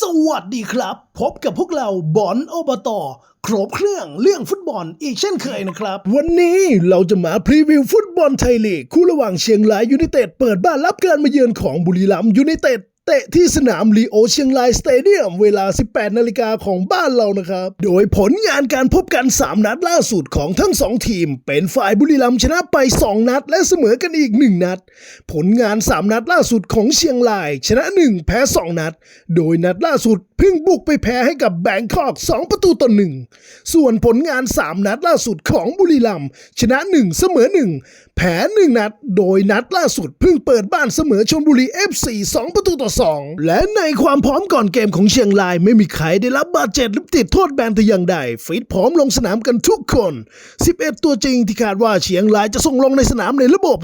สวัสดีครับ พบกับพวกเราบอลอบตครบเครื่องเรื่องฟุตบอลอีกเช่นเคยนะครับ วันนี้เราจะมาพรีวิวฟุตบอลไทยลีก คู่ระหว่างเชียงรายยูไนเต็ดเปิดบ้านรับการมาเยือนของบุรีรัมย์ยูไนเต็ด เตะที่สนามลีโอเชียงรายสเตเดียมเวลา 18 นาฬิกาของบ้านเรานะครับ โดยผลงานการพบกัน 3 นัดล่าสุดของทั้ง 2 ทีม เป็นฝ่ายบุรีรัมย์ชนะไป 2 นัด และเสมอกันอีก 1 นัด ผลงาน 3 นัดล่าสุดของเชียงราย ชนะ 1 แพ้ 2 นัด โดยนัดล่าสุดเพิ่งบุกไปแพ้ให้กับแบงคอก 2 ประตูต่อ1ส่วนผลงาน 3 นัดล่าสุดของบุรีรัมย์ชนะ 1 เสมอ 1แพ้1นัด โดยนัดล่าสุดเพิ่งเปิดบ้านเสมอชลบุรี FC 2 ประตูต่อ 2 และในความพร้อมก่อนเกมของเชียงรายไม่มีใครได้รับบาดเจ็บหรือติดโทษแบนแต่อย่างใด ฟิตพร้อมลงสนามกันทุกคน 11 ตัวจริงที่คาดว่าเชียงรายจะส่งลงในสนามในระบบ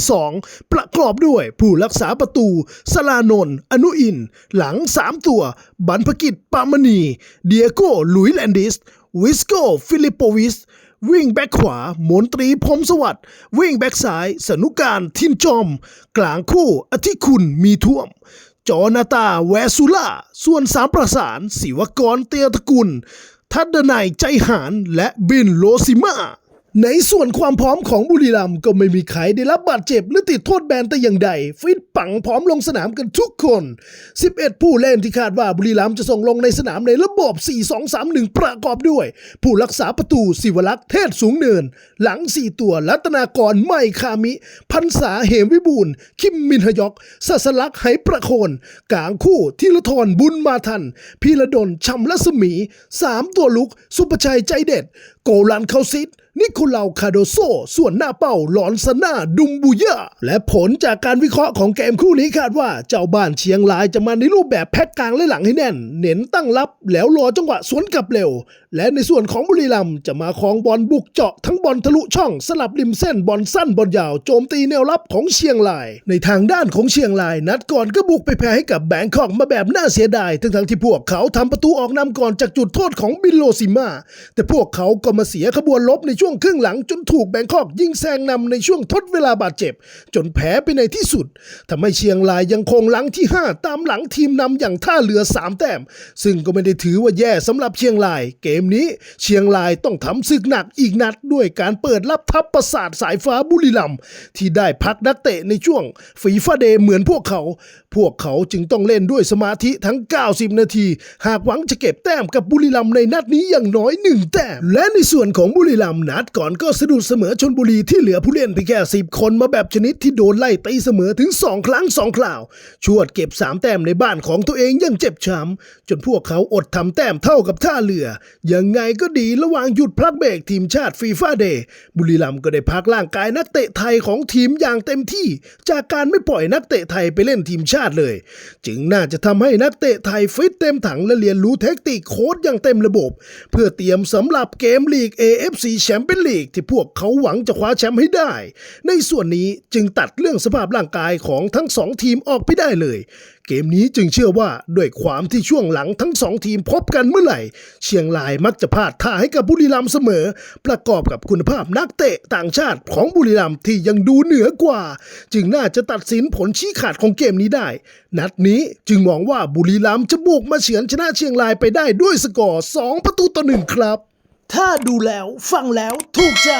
3-4-2 ประกอบด้วยผู้รักษาประตูสลานนท์อนุอิน หลัง 3 ตัวบรรพกิจปามณี เดียโก้หลุยแลนดิส วิสโกฟิลิปโปวิส วิ่งแบ็คขวา หมนตรีพรมสวัสดิ์วิ่งแบ็คซ้าย สนุการทินจอม กลางคู่อธิคุณมีท่วม จอนาตาแวสุล่า ส่วนสามประสานศิวกรเตียตะกุล ทัดดนัยใจหานและบินโลซิมา ในส่วนความพร้อมของบุรีรัมย์ก็ไม่มีใครได้รับบาดเจ็บหรือติดโทษแบนแต่อย่างใด ฟิตปังพร้อมลงสนามกันทุกคน 11 ผู้เล่นที่คาดว่าบุรีรัมย์จะส่งลงในสนามในระบบ 4-2-3-1 ประกอบด้วย ผู้รักษาประตูศิวลักษ์เทศสูงเนิน หลัง 4 ตัวรัตนากรไม่คามิ พันษาเหมวิบูลคิมมินฮยอกสัสลักษ์ไหประโคน กลางคู่ธีรทรบุญมาทันพีระดลชำรัศมี 3 ตัวลุก สุประชัยใจเด็ด โกลันเคาซิด นิโคลาคาโดโซ ส่วนหน้าเป้าหลอนซาน่าดุมบูย่าและผลจากการวิเคราะห์ของเกมคู่นี้คาดว่าเจ้าบ้านเชียงรายจะมาในรูปแบบแพ็กกลางและหลังให้แน่น เน้นตั้งรับแล้วรอจังหวะสวนกลับเร็ว และในส่วนของบุรีรัมย์จะมาครองบอลบุกเจาะทั้งบอลทะลุช่องสลับริมเส้นบอลสั้นบอลยาวโจมตีแนวรับของเชียงราย ในทางด้านของเชียงราย นัดก่อนก็บุกไปแพ้ให้กับแบงคอกมาแบบน่าเสียดายทั้งทั้งที่พวกเขาทำประตูออกนำก่อนจากจุดโทษของบิลโลซิมาแต่พวกเขาก็มาเสียขบวนลบในช่วงครึ่งหลังจนถูกแบงคอกยิงแซงนำในช่วงทดเวลาบาดเจ็บ จนแพ้ไปในที่สุดทำให้เชียงรายยังคงหลังที่ 5 ตามหลังทีมนำอย่างท่าเรือ 3 แต้ม ซึ่งก็ไม่ได้ถือว่าแย่สำหรับเชียงราย เกมนี้เชียงรายต้องทำศึกหนักอีกนัดด้วยการเปิดรับทัพประสาทสายฟ้าบุรีรัมย์ที่ได้พักนักเตะในช่วงฝีฟ้าเดเหมือนพวกเขา พวกเขาจึงต้องเล่นด้วยสมาธิทั้ง 90 นาที หากหวังจะเก็บแต้มกับบุรีรัมย์ในนัดนี้อย่างน้อยหนึ่งแต้มและในส่วนของบุรีรัมย์นัดก่อนก็สะดุดเสมอชนบุรีที่เหลือผู้เล่นเพียงแค่10คนมาแบบชนิดที่โดนไล่ตีเสมอถึง 2 ครั้ง 2 คราว ชวดเก็บ 3 แต้มในบ้านของตัวเองยังเจ็บช้ำจนพวกเขาอดทำแต้มเท่ากับท่าเรือ ยังไงก็ดีระหว่างหยุดพักเบรกทีมชาติฟีฟ่าเดย์บุรีรัมย์ก็ได้พักร่างกายนักเตะไทยของทีมอย่างเต็มที่ จากการไม่ปล่อยนักเตะไทยไปเล่นทีมชาติเลย จึงน่าจะทำให้นักเตะไทยฟิตเต็มถังและเรียนรู้เทคนิคโค้ดอย่างเต็มระบบ เพื่อเตรียมสำหรับเกมลีก AFC แชมมเปี้ยนลีกที่พวกเขาหวังจะคว้าแชมป์ให้ได้ ในส่วนนี้จึงตัดเรื่องสภาพร่างกายของทั้งสองทีมออกไปได้เลย เกมนี้จึงเชื่อว่าด้วยความที่ช่วงหลังทั้งสองทีมพบกันเมื่อไหร่ เชียงรายมักจะพลาดท่าให้กับบุรีรัมย์เสมอ ประกอบกับคุณภาพนักเตะต่างชาติของบุรีรัมย์ที่ยังดูเหนือกว่า จึงน่าจะตัดสินผลชี้ขาดของเกมนี้ได้ นัดนี้จึงมองว่าบุรีรัมย์จะบุกมาเฉือนชนะเชียงรายไปได้ด้วยสกอร์ 2 ประตูต่อหนึ่งครับ ถ้าดูแล้วฟังแล้วถูกใจ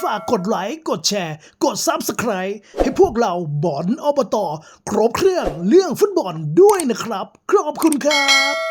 ฝากกดไลค์ กดแชร์ กด Subscribe ให้พวกเราบอนอบต ครบเครื่องเรื่องฟุตบอลด้วยนะครับ ขอบคุณครับ